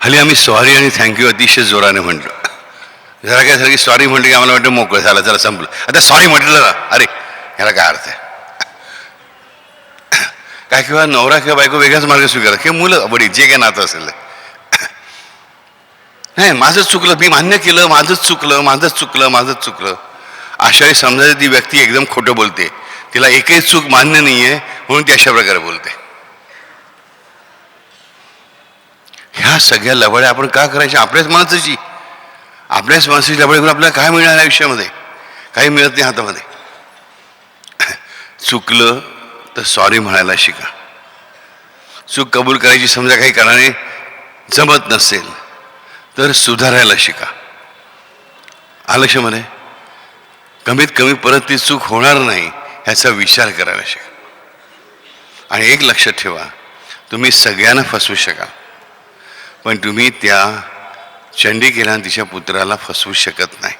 हल्ली आम्ही सॉरी आणि थँक्यू अतिशय जोराने म्हटलो. जरा काय झालं की सॉरी म्हटलं की आम्हाला वाटतं मोकळं झालं जरा संपलं. आता सॉरी म्हटलं ना अरे ह्याला काय अर्थ आहे? काय किंवा नवरा किंवा बायको वेगळाच मार्ग स्वीकार. किंवा मुलं बडी जे काय नातं असेल नाही माझंच चुकलं. मी मान्य केलं माझंच चुकलं माझंच चुकलं माझंच चुकलं. अशाही समजायची ती व्यक्ती एकदम खोटं बोलते. तिला एकही चूक मान्य नाही आहे म्हणून ती अशा प्रकारे बोलते. सगळ्या लबड्या आपण का करायच्या? आपल्याच माणसाची. आपल्याच माणसाची लबडी करून आपल्याला काय मिळणार आयुष्यामध्ये काही मिळत नाही हातामध्ये. चुकलं तर सॉरी म्हणायला शिका. चूक कबूल करायची समजा काही कारणाने जमत नसेल तर सुधारायला शिका. आलं लक्षामध्ये कमीत कमी परत ती चूक होणार नाही ह्याचा विचार करायला शिका. आणि एक लक्षात ठेवा तुम्ही सगळ्यांना फसवू शकाल. पण तुम्ही त्या चंडिकेला तिच्या पुत्राला फसवू शकत नाही.